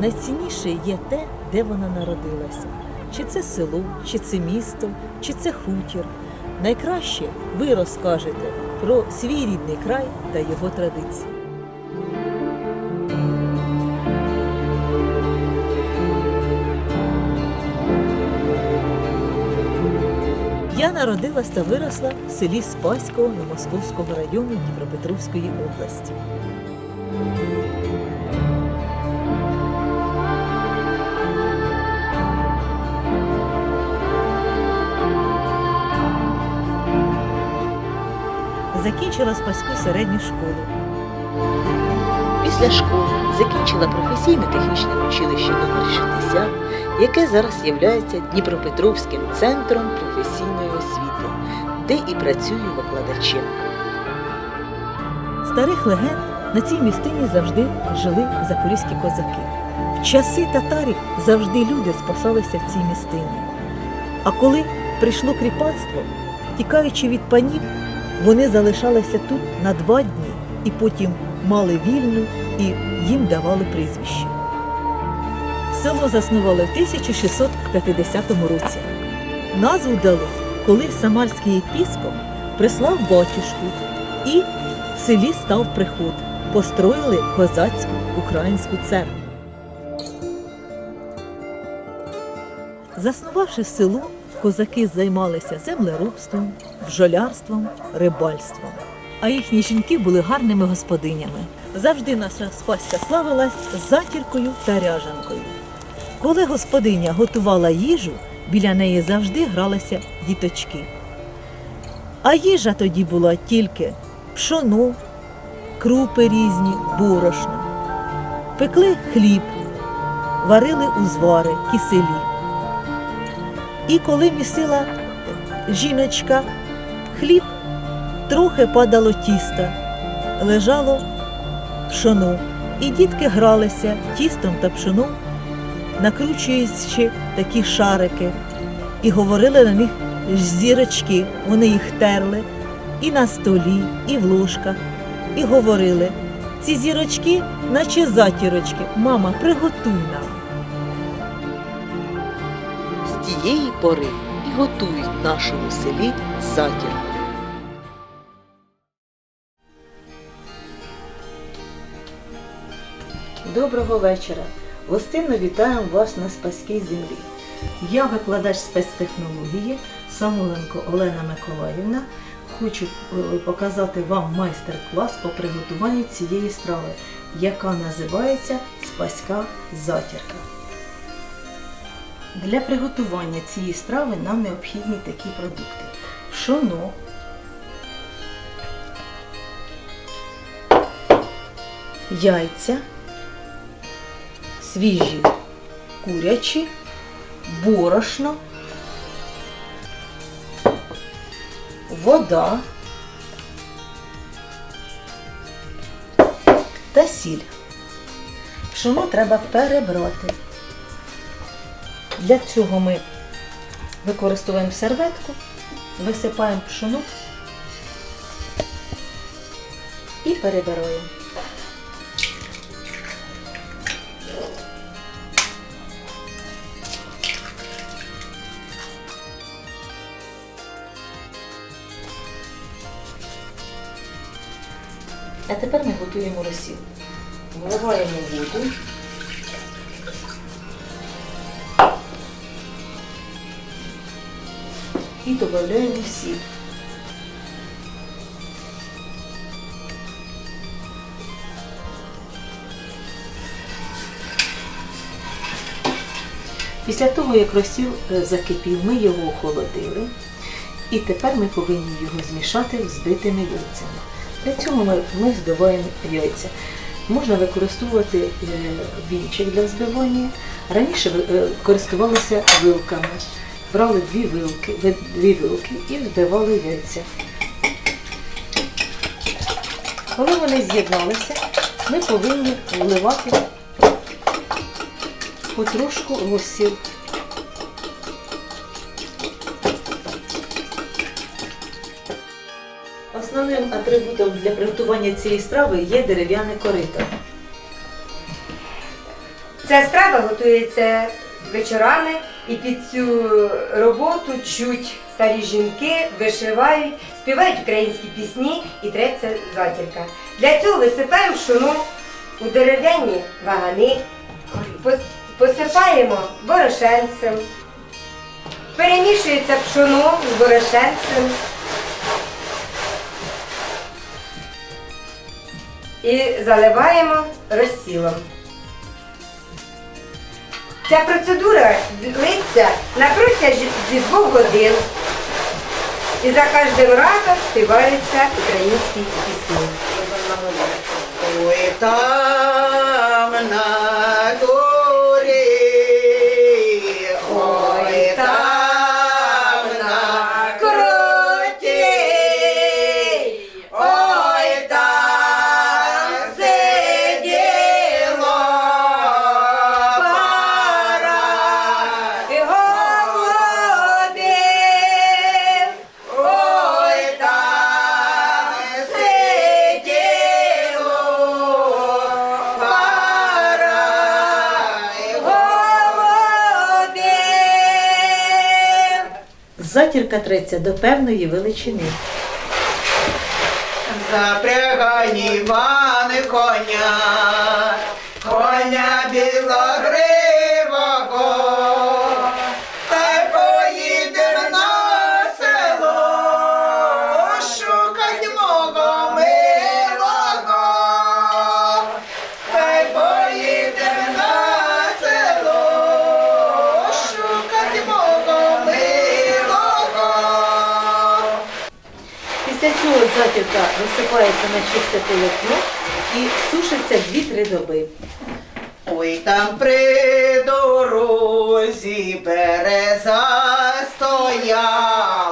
Найцінніше є те, де вона народилася. Чи це село, чи це місто, чи це хутір. Найкраще ви розкажете про свій рідний край та його традиції. Я народилась та виросла в селі Спаського Новомосковського району Дніпропетровської області. Закінчила Спаську середню школу. Після школи закінчила професійно-технічне училище номер 60, яке зараз є Дніпропетровським центром професійної освіти, де і працюю викладачем. Старих легенд на цій містині завжди жили запорізькі козаки. В часи татарів завжди люди спасалися в цій містині. А коли прийшло кріпацтво, тікаючи від панів, вони залишалися тут на два дні і потім мали вільну і їм давали прізвище. Село заснували в 1650 році. Назву дали, коли самарський єпіскоп прислав батюшку і в селі став приход. Построїли козацьку українську церкву. Заснувавши село, козаки займалися землеробством, бджолярством, рибальством. А їхні жінки були гарними господинями. Завжди наша спаська славилась затіркою та ряжанкою. Коли господиня готувала їжу, біля неї завжди гралися діточки. А їжа тоді була тільки пшоно, крупи різні, борошно. Пекли хліб, варили узвари, киселі. І коли місила жіночка хліб, трохи падало тіста, лежало пшоно, і дітки гралися тістом та пшоном, накручуючи такі шарики, і говорили на них зірочки, вони їх терли і на столі, і в ложках, і говорили. Ці зірочки, наче затірочки, мама, приготуй нам. Тієї пори і готують нашому селі затір. Доброго вечора. Гостинно вітаємо вас на Спаській землі. Я викладач спецтехнології Самоленко Олена Миколаївна. Хочу е, показати вам майстер-клас по приготуванню цієї страви, яка називається Спаська затірка. Для приготування цієї страви нам необхідні такі продукти: пшоно, яйця, свіжі курячі, борошно, вода. Та сіль. Пшоно треба перебрати. Для цього ми використовуємо серветку, висипаємо пшоно і перебираємо. А тепер ми готуємо розсіл. Вливаємо воду. І додаємо сіль. Після того, як розсіл е, закипів, ми його охолодили. І тепер ми повинні його змішати з збитими яйцями. Для цього ми, ми збиваємо яйця. Можна використовувати е, вінчик для збивання. Раніше е, користувалися вилками. Брали дві вилки, дві вилки і збивали яйця. Коли вони з'єдналися, ми повинні вливати потрошку розсіл. Основним атрибутом для приготування цієї страви є дерев'яне корито. Ця страва готується вечорами і під цю роботу чуть старі жінки, вишивають, співають українські пісні і треться затірка. Для цього висипаємо пшоно у дерев'яні вагани, посипаємо борошенцем, перемішується пшоно з борошенцем. І заливаємо розсілом. Ця процедура длиться на протязі зі двох годин. І за кожним разом співаються українські пісні. Там на Затірка треться до певної величини. Запрягай Іване коня, коня білогривого, Після цього затірка висипається на чисте полотно і сушиться 2-3 доби. Ой, там при дорозі береза стояла,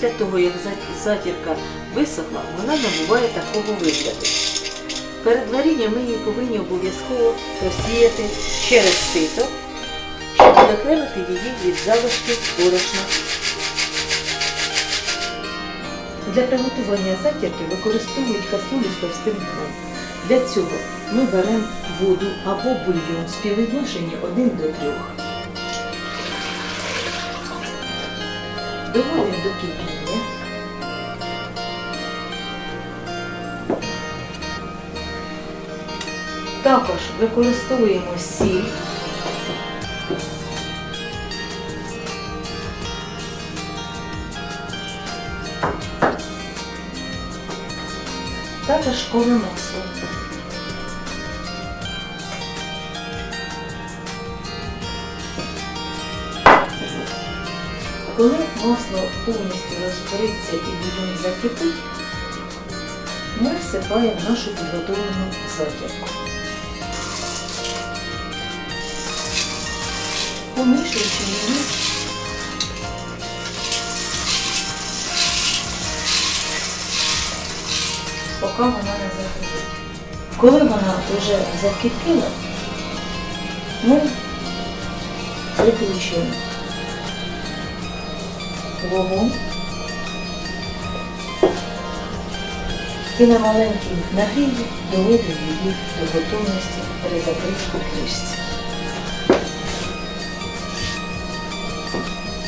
Після того, як затірка висохла, вона набуває такого вигляду. Перед варінням ми її повинні обов'язково просіяти через сито, щоб відокремити її від залишків борошна. Для приготування затірки використовують каструлю з товстим дном. Для цього ми беремо воду або бульйон в співвідношенні 1 до 3. Доводимо Також використовуємо сіль. Всипаємо нашу підготовлену затірку. Помішуючи її, поки вона не закипить. Коли вона вже закипіла, ми виключуємо вогонь і на маленькій нагріві доводимо її до готовності при закритій кришці.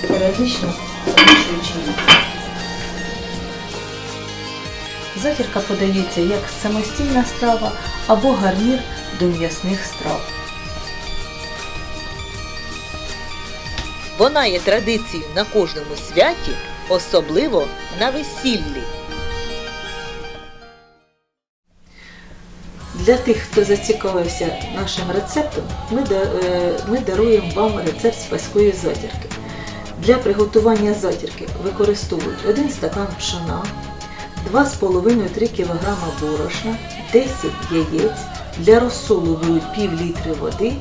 Періодично помішуючи її. Затірка подається як самостійна страва або гарнір до м'ясних страв. Вона є традицією на кожному святі, особливо на весіллі. Для тих, хто зацікавився нашим рецептом, ми, е, ми даруємо вам рецепт спаської затірки. Для приготування затірки використовують 1 стакан пшона, 2,5-3 кг борошна, 10 яєць. Для розсолу беруть пів літри води,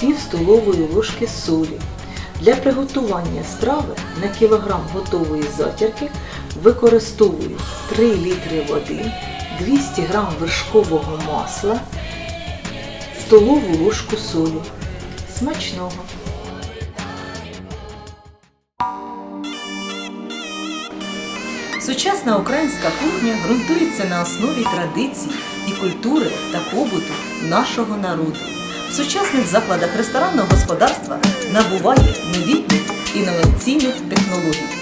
пів столової ложки солі. Для приготування страви на кілограм готової затірки використовують 3 літри води, 200 г вершкового масла, столову ложку солі. Смачного! Сучасна українська кухня ґрунтується на основі традицій і культури та побуту нашого народу. В сучасних закладах ресторанного господарства набуває новітніх інноваційних технологій.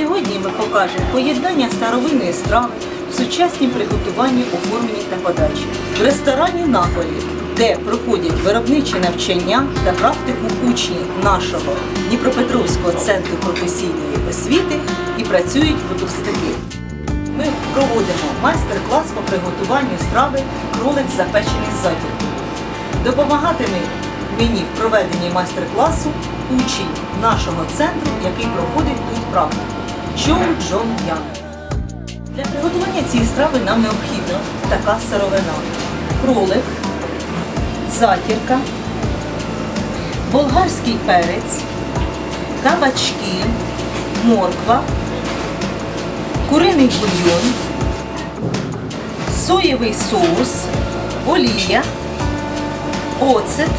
Сьогодні ми покажемо поєднання старовинної страви в сучаснім приготуванні, оформленні та подачі в ресторані Наполі, де проходять виробничі навчання та практику учні нашого Дніпропетровського центру професійної освіти і працюють випускники. Ми проводимо майстер-клас по приготуванню страви кролик запечений з. Допомагатиме мені в проведенні майстер-класу учень нашого центру, який проходить тут практику. Чоу Джон Ян. Для приготування цієї страви нам необхідна така сировина. Кролик, затірка, болгарський перець, кабачки, морква, куриний бульйон, соєвий соус, олія, оцет,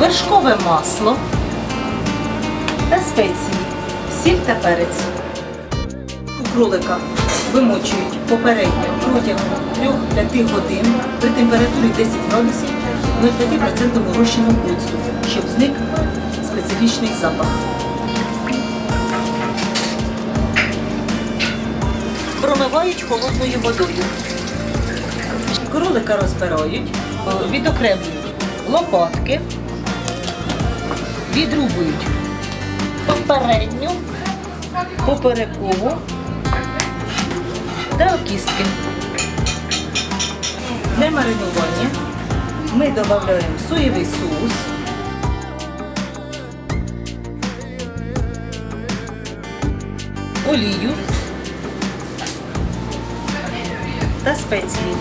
вершкове масло та спеції, сіль та перець. У кролика вимочують попередньо протягом 3-5 годин при температурі 10 градусів 0,5% розчину оцту, щоб зник специфічний запах. Промивають холодною водою. Кролика розбирають, е, відокремлюють лопатки, відрубують попередню, поперекову та кістки. Для маринування ми додаємо соєвий соус, олію та спеції.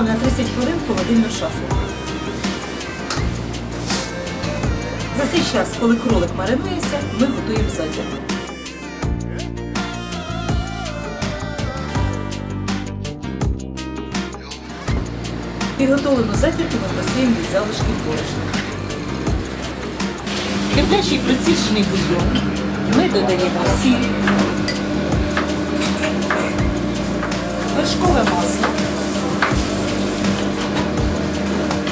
Ставимо на 30 хвилин в холодильну шафу. За цей час, коли кролик маринується, ми готуємо затірку. Підготовлену затірку ми просіємо від залишків борошна. Киплячий просічений бульйон ми додаємо сіль, вершкове масло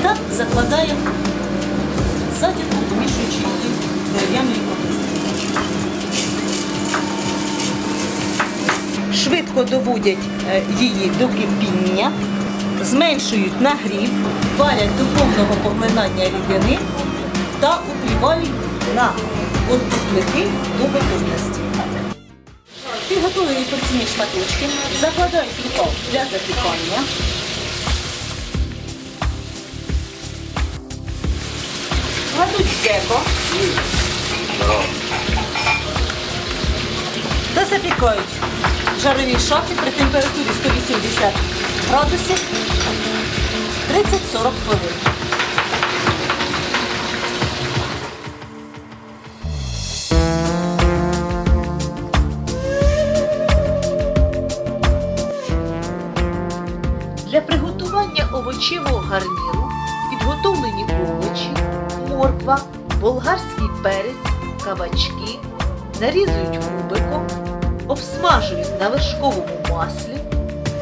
та закладаємо затірку, помішуючи її дерев'яною. Швидко доводять е, її до кипіння, зменшують нагрів, варять до повного поглинання рідини та упівають на борту до готовності. Підготовлені порційні шматочки, закладають рукав для запікання. Кладуть деко та запікають. В жаровій шафі при температурі 180 градусів. 30-40 хвилин. Перець, кабачки нарізують кубиком, обсмажують на вершковому маслі,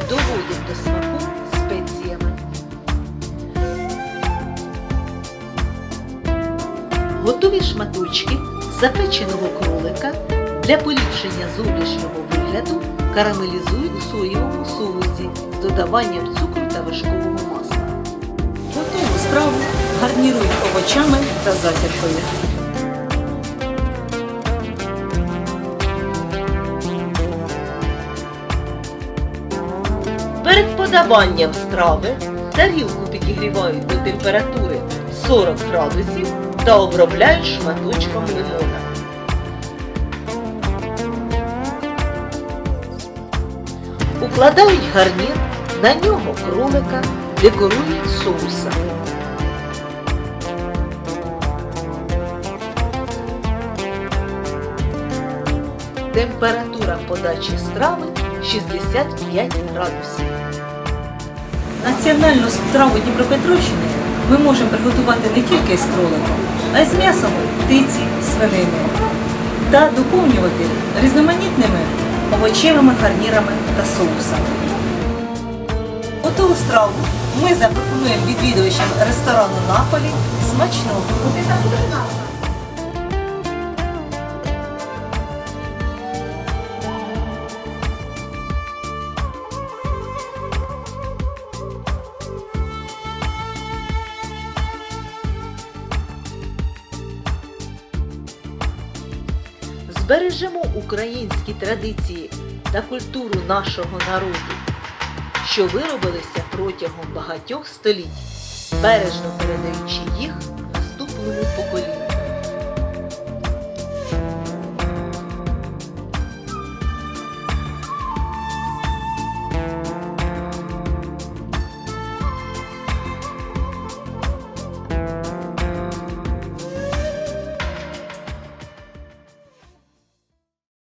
доводять до смаку спеціями. Готові шматочки запеченого кролика для поліпшення зовнішнього вигляду карамелізують у соєвому соусі з додаванням цукру та вершкового масла. Готову страву гарнірують овочами та затіркою. подаванням страви тарілку підігрівають до температури 40 градусів та обробляють шматочком лимона. Укладають гарнір, на нього кролика, декорують соусом. Температура подачі страви 65 градусів. Національну страву Дніпропетровщини ми можемо приготувати не тільки з кроликом, а й з м'ясом птиці, свинини та доповнювати різноманітними овочевими гарнірами та соусами. Готову страву ми запропонуємо відвідувачам ресторану Наполі смачного. Збережемо українські традиції та культуру нашого народу, що виробилися протягом багатьох століть, бережно передаючи їх наступному поколінню.